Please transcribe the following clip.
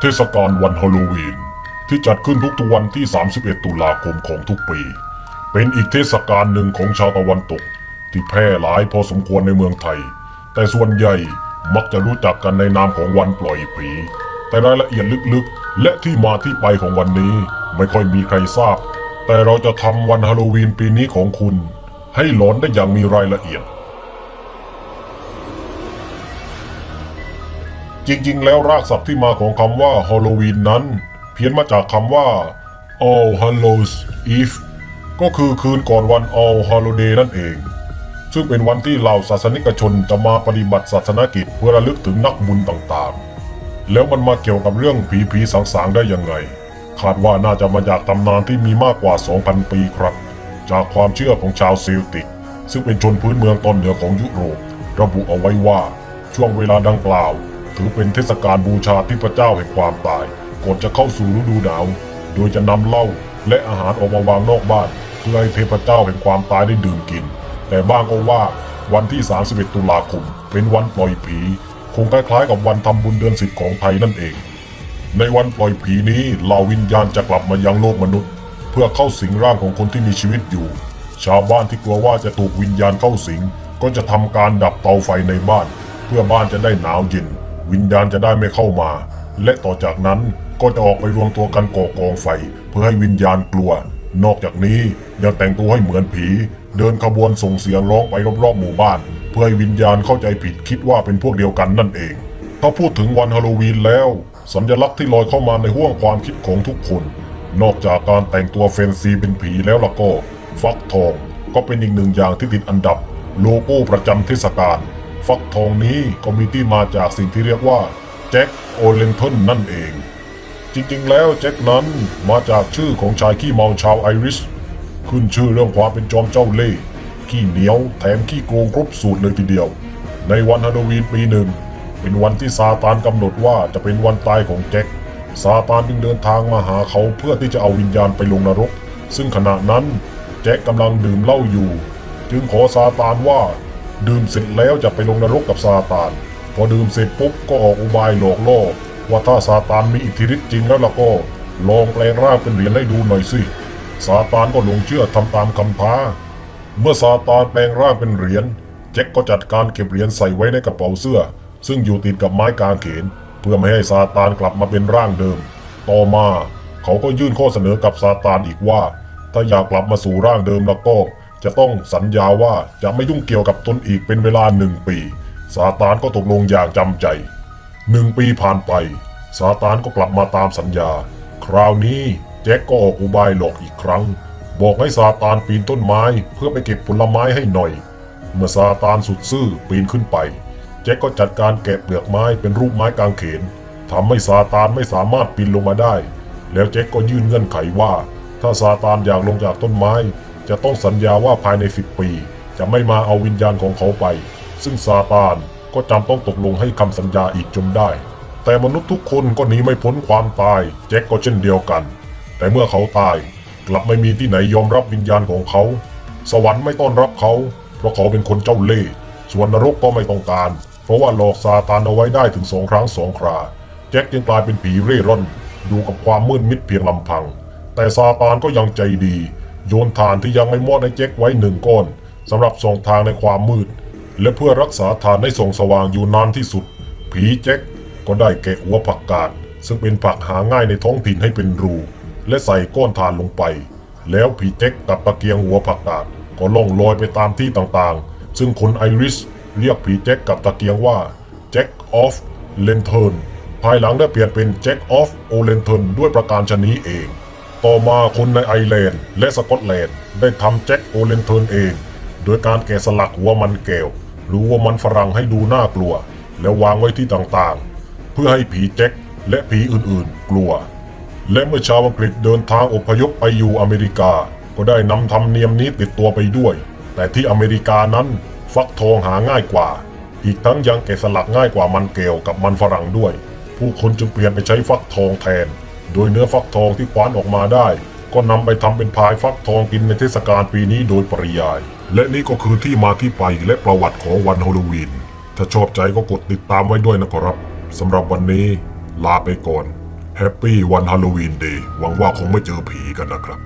เทศกาลวันฮาโลวีน ที่จัดขึ้นทุกๆวันที่ 31 ตุลาคมของทุกปี เป็นอีกเทศกาลหนึ่งของชาวตะวันตก ที่แพร่หลายพอสมควรในเมืองไทย แต่ส่วนใหญ่มักจะรู้จักกันในนามของวันปล่อยผี แต่รายละเอียดลึกๆ และที่มาที่ไปของวันนี้ไม่ค่อยมีใครทราบ แต่เราจะทำวันฮาโลวีนปีนี้ของคุณ ให้หลอนได้อย่างมีรายละเอียด จริงๆ แล้วรากศัพท์ที่มาของคำว่าฮาโลวีนนั้น เพี้ยนมาจากคำว่า All Hallows Eve ก็คือคืนก่อนวัน All Holiday นั่นเอง ซึ่งเป็นวันที่เหล่าศาสนิกชนจะมาปฏิบัติศาสนกิจเพื่อระลึกถึงนักบุญต่างๆ แล้วมันมาเกี่ยวกับเรื่องผีผีๆสางๆ ได้ยังไง คาดว่าน่าจะมาจากตำนานที่มีมากกว่า 2,000 ปีครับ จากความเชื่อของชาวเซลติก ซึ่งเป็นชนพื้นเมืองตอนเหนือของยุโรป ระบุเอาไว้ว่าช่วงเวลาดังกล่าว ถือเป็นเทศกาลบูชาเทพเจ้าแห่งความตายก่อนจะเข้าสู่ฤดูหนาว โดยจะนำเหล้าและอาหารออกมาวางนอกบ้าน เพื่อให้เทพเจ้าแห่งความตายได้ดื่มกิน แต่บ้างก็ว่าวันที่ 31 ตุลาคม เป็นวันปล่อยผี คงคล้ายๆ กับวันทำบุญเดือนสิบของไทยนั่นเอง ในวันปล่อยผีนี้เหล่าวิญญาณจะกลับมายังโลกมนุษย์ เพื่อเข้าสิงร่างของคนที่มีชีวิตอยู่ ชาวบ้านที่กลัวว่าจะถูกวิญญาณเข้าสิง ก็จะทำการดับเตาไฟในบ้าน เพื่อบ้านจะได้หนาวเย็น วิญญาณจะได้ไม่เข้ามา และต่อจากนั้นก็จะออกไปรวมตัวกันก่อกองไฟ เพื่อให้วิญญาณกลัว นอกจากนี้ยังแต่งตัวให้เหมือนผี เดินขบวนส่งเสียงร้องไปรอบๆหมู่บ้าน เพื่อให้วิญญาณเข้าใจผิดคิดว่าเป็นพวกเดียวกันนั่นเอง ถ้าพูดถึงวันฮาโลวีนแล้ว สัญลักษณ์ที่ลอยเข้ามาในห้วงความคิดของทุกคน นอกจากการแต่งตัวแฟนซีเป็นผีแล้วล่ะก็ ฟักทองก็เป็นอีกหนึ่งอย่างที่ติดอันดับ โลโก้ประจำเทศกาล ฟักทองนี้ก็มีที่มาจากสิ่งที่เรียกว่าแจ็คโอเลนทนนั่นเอง จริงๆ แล้วแจ็คนั้นมาจากชื่อของชายขี้เมาชาวไอริช ขึ้นชื่อเรื่องความเป็นจอมเจ้าเล่ห์ขี้เหนียวแถมขี้โกงครบสูตรเลยทีเดียว ในวันฮาโลวีนปีหนึ่ง เป็นวันที่ซาตานกำหนดว่าจะเป็นวันตายของแจ็คซาตานจึงเดินทางมาหาเขาเพื่อที่จะเอาวิญญาณไปลงนรก ซึ่งขณะนั้นแจ็คกำลังดื่มเหล้าอยู่ จึงขอซาตานว่า ดื่มเสร็จแล้วจะไปลงนรกกับซาตาน พอดื่มเสร็จปุ๊บก็ออกอุบายหลอกล่อว่าถ้าซาตานมีอิทธิฤทธิ์จริงแล้วล่ะก็ลองแปลงร่างเป็นเหรียญให้ดูหน่อยสิซาตานก็หลงเชื่อทำตามคำท้า เมื่อซาตานแปลงร่างเป็นเหรียญแจ็คก็จัดการเก็บเหรียญใส่ไว้ในกระเป๋าเสื้อ ซึ่งอยู่ติดกับไม้กางเขน เพื่อไม่ให้ซาตานกลับมาเป็นร่างเดิม ต่อมา เขาก็ยื่นข้อเสนอกับซาตานอีกว่า ถ้าอยากกลับมาสู่ร่างเดิมแล้วก็ จะต้องสัญญาว่าจะไม่ยุ่งเกี่ยวกับตนอีกเป็นเวลาหนึ่งปีซาตานก็ตกลงอย่างจำใจหนึ่งปีผ่านไปซาตานก็กลับมาตามสัญญา คราวนี้แจ็คก็ออกอุบายหลอกอีกครั้ง บอกให้ซาตานปีนต้นไม้เพื่อไปเก็บผลไม้ให้หน่อย เมื่อซาตานสุดซื่อปีนขึ้นไป แจ็คก็จัดการแกะเปลือกไม้เป็นรูปไม้กางเขนทำให้ซาตานไม่สามารถปีนลงมาได้ แล้วแจ็คก็ยื่นเงื่อนไขว่า ถ้าซาตานอยากลงจากต้นไม้ จะต้องสัญญาว่าภายในสิบปี จะไม่มาเอาวิญญาณของเขาไป ซึ่งซาตานก็จำต้องตกลงให้คำสัญญาอีกจนได้ แต่มนุษย์ทุกคนก็หนีไม่พ้นความตาย แจ็คก็เช่นเดียวกัน แต่เมื่อเขาตายกลับไม่มีที่ไหนยอมรับวิญญาณของเขา สวรรค์ไม่ต้อนรับเขา เพราะเขาเป็นคนเจ้าเล่ห์ส่วนนรกก็ไม่ต้องการ เพราะว่าหลอกซาตานเอาไว้ได้ถึงสองครั้งสองครา แจ็คจึงกลายเป็นผีเร่ร่อนอยู่กับความมืดมิดเพียงลำพัง แต่ซาตานก็ยังใจดี โยนฐานที่ยังไม่มอดให้แจ็คไว้หนึ่งก้อนสำหรับส่องทางในความมืด และเพื่อรักษาฐานให้ส่องสว่างอยู่นานที่สุด ผีแจ็คก็ได้แกะหัวผักกาดซึ่งเป็นผักหาง่ายในท้องถิ่นให้เป็นรู และใส่ก้อนฐานลงไป แล้วผีแจ็คกับตะเกียงหัวผักกาดก็ล่องลอยไปตามที่ต่างๆ ซึ่งคนไอริสเรียกผีแจ็คกับตะเกียงว่าแจ็คออฟเลนเทิร์นภายหลังได้เปลี่ยนเป็นแจ็คออฟโอเลนเทิร์นด้วยประการชนนี้เอง ต่อมาคนในไอร์แลนด์และสกอตแลนด์ได้ทำแจ็คโอเลนเทิร์นเอง โดยการแกะสลักหัวมันแก้วหรือว่ามันฝรั่งให้ดูน่ากลัว แล้ววางไว้ที่ต่างๆ เพื่อให้ผีแจ็คและผีอื่นๆ กลัว และเมื่อชาวอังกฤษเดินทางอพยพไปอยู่อเมริกา ก็ได้นำธรรมเนียมนี้ติดตัวไปด้วย แต่ที่อเมริกานั้นฟักทองหาง่ายกว่า อีกทั้งยังแกะสลักง่ายกว่ามันเกลวกับมันฝรั่งด้วย ผู้คนจึงเปลี่ยนไปใช้ฟักทองแทน โดยเนื้อฟักทองที่คว้านออกมาได้ ก็นำไปทำเป็นพายฟักทองกินในเทศกาลปีนี้โดยปริยาย และนี่ก็คือที่มาที่ไปและประวัติของวันฮาโลวีน ถ้าชอบใจก็กดติดตามไว้ด้วยนะครับสำหรับวันนี้ลาไปก่อนแฮปปี้วันฮาโลวีนเดย์หวังว่าคงไม่เจอผีกันนะครับ